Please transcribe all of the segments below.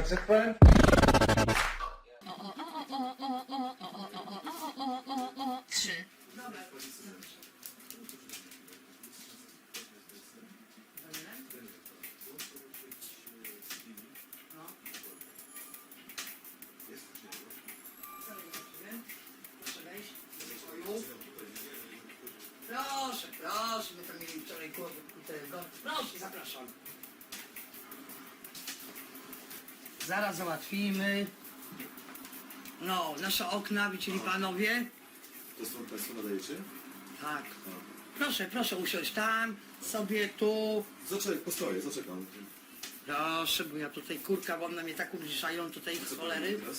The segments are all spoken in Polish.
Konsekwent? Trzy. Proszę. Proszę, proszę, my tam mieli wczoraj głowy tego. Proszę, zapraszam. Zaraz załatwimy. No, nasze okna, widzieli panowie? To są Państwo nadajecie? Tak. Proszę, proszę usiąść tam, sobie tu. Zaczek, postoję, zaczekam. Proszę, bo ja tutaj kurka, bo one mnie tak ubliżają tutaj Co cholery. Teraz?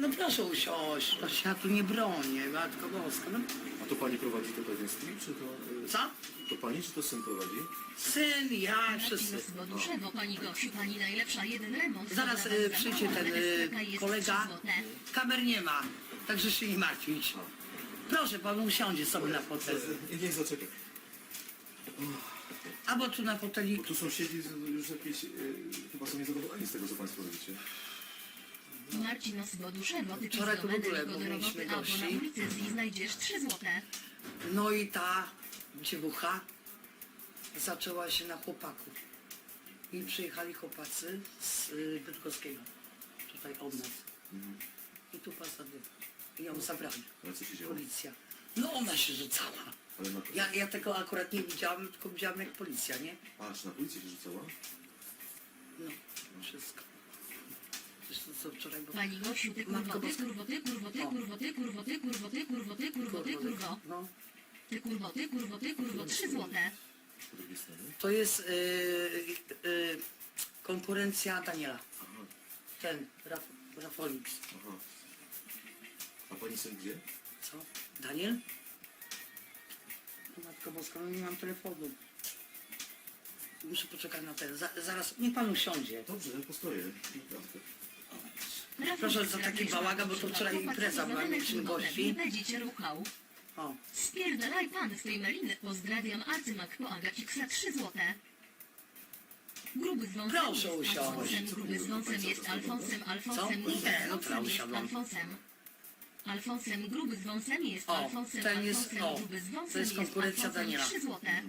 No proszę usiąść, proszę, ja tu nie bronię, matko boska. No, A to Pani prowadzi to pewien stream, czy to... y, co? To Pani, czy to syn prowadzi? Syn, ja, wszyscy. Bo pani Gosiu, pani najlepsza, jeden remont. Zaraz e, przyjdzie ten e, kolega. Kamer nie ma, także się nie martwić. Proszę, pan usiądzie sobie na fotelu. Nie, niech zaczeka. Albo tu na foteli. Bo tu sąsiedzi z- już jakieś... y, chyba są niezadowoleni z tego, co Państwo robicie. Marcin ty Wczoraj tu w ogóle mówiliśmy gości. na ulicy i znajdziesz trzy złote. No i ta dziewucha zaczęła się na chłopaku. I przyjechali chłopacy z y, Bydgoskiego, tutaj od nas. Mhm. I tu pasadywa. I ją zabrali. Ale co się działo? Policja. No ona się rzucała. Ale na... Ja, ja tego akurat nie widziałam, tylko widziałam jak policja, nie? A, czy na policję się rzucała? No, wszystko. Zresztą co wczoraj było. Pani Gosiu, ty kurwo, ty kurwo, ty kurwo, ty kurwo, ty kurwo, ty kurwo, ty kurwo, ty kurwo, ty kurwo, No, ty kurwo, ty kurwo, ty kurwo, trzy złote. To jest y, y, konkurencja Daniela. Aha, Ten, Raf, Rafolix. aha. A Pani syn gdzie? Co? Daniel? O Matko Boska, no nie mam telefonu. Muszę poczekać na ten. Za, zaraz, niech pan usiądzie. Dobrze, postoję. Naprawdę. Proszę za taki bałagan, bo to wczoraj impreza była, mieliśmy gości. Nie będzie cię ruchał. O, Spierdalaj pan z tej meliny. Pozdrawiam Arcymak po Agacixa 3 złote. Gruby z wąsem Proszę jest usiąść. Alfonsem, gruby z wąsem jest Alfonsem, Alfonsem, Co? gruby Nie, z no wąsem jest usiadłam. Alfonsem. Alfonsem, gruby z wąsem jest O, Alfonsem, ten jest- Alfonsem, o, gruby z wąsem to jest konkurencja Alfonsem, Daniela. 3 złote.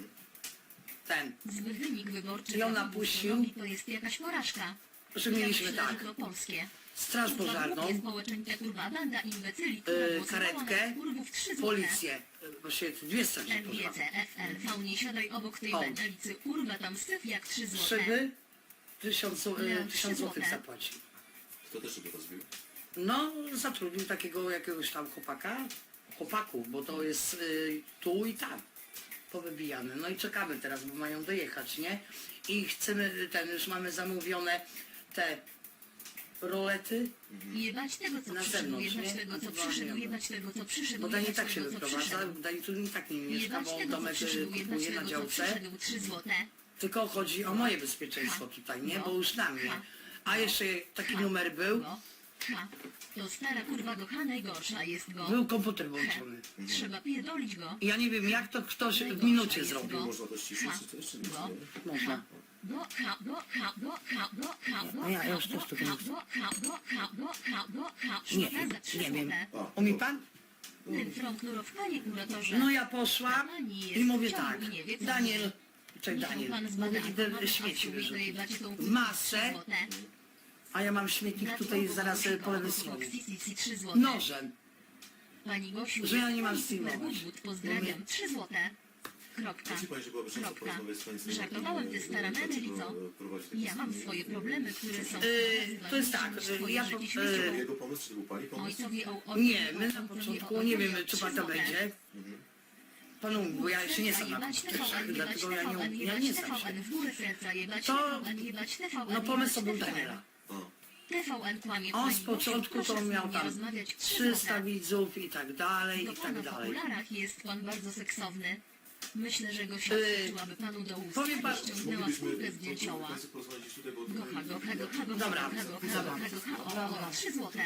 ten. Zły wynik wyborczy I on napuścił. To jest jakaś porażka. Że mieliśmy tak. polskie. Straż pożarną, głosowała karetkę, na kurwów 3 złote. policję. Y, Właściwie to dwie straże pożarne. MGCFL, nie siadaj obok tej O. będelicy, kurwa tam syf jak 3 złote. Szyby, tysiąc, y, Miałem tysiąc złotych złote. zapłaci. Kto też sobie rozbił? No, zatrudnił takiego jakiegoś tam chłopaka, chłopaków, bo to jest y, tu i tam, powybijane. No i czekamy teraz, bo mają dojechać, nie? I chcemy, ten, już mamy zamówione te rolety, Jebać tego co Na przyszedł, zewnątrz, jebać nie? tego co No to przyszedł, jebać tego co przyszedł, bo Dani jebać tak się tego co wyprowadza, przyszedł. Dani tu tak nie mieszka, Jebać bo tego co domek y, przyszedł, jebać kupuje na tego co działce. przyszedł, 3 złote. Tylko chodzi o moje bezpieczeństwo tutaj, nie? No. Bo już na mnie. A jeszcze taki numer był, No. Ha. To stara kurwa gocha najgorsza jest go. był komputer He. włączony. Trzeba pierdolić go. Ja nie wiem, jak to ktoś w Najgorsza minucie zrobił. Można to ściszyć, czy to jeszcze nie Go. istnieje? Można. Go, ha, go, ha, go, ha, go, ha, go, No ja już też ha, nie chcę. go, ha, go, ha, go, ha, go, ha. Nie, Szkoda za trzy nie wiem. złote. A, Umie pan? Ten front nurów, panie kuratorze. No ja poszłam i mówię w tak, Daniel, czekaj Daniel, mówię, idę śmieci wyrzucić. W masę. A ja mam śmietnik tutaj zaraz e, po lewej stronie. Nożem. Pani Gosiu, Że ja nie mam streamować. Pozdrawiam, trzy złote. Kropka. Myśli Pani, że byłaby szansa Kropka. porozmawiać z? Żartowałem, ty stara e, Ja mam swoje problemy, które są... Yy, to jest tak, że ja po- świeciło. yy, To był jego pomysł, czy to był Pani pomysł? Ojcowie, o, o, Nie, my na początku nie wiemy, czy pan to będzie. Panu, bo ja jeszcze nie znam na dlatego ja nie, ja nie znam się. To- No pomysł był Daniela. A, TVN kłamie On pani z Gosiu, początku proszę to z miał tam rozmawiać, trzy 300 złote. widzów i tak dalej, Do i pana tak w dalej. okularach jest pan bardzo seksowny. Myślę, że go Yy, panu do ust. powiem pan- ściągnęła moglibyśmy skórkę z. Gocha, gocha, gocha, gocha, Dobra, gocha, gocha, dobra. gocha, gocha, o, o, trzy złote.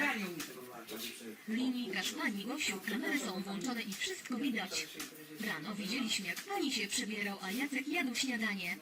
Gosiu, kamery są włączone i wszystko widać. Rano widzieliśmy jak pani się przebierał, a Jacek jadł śniadanie.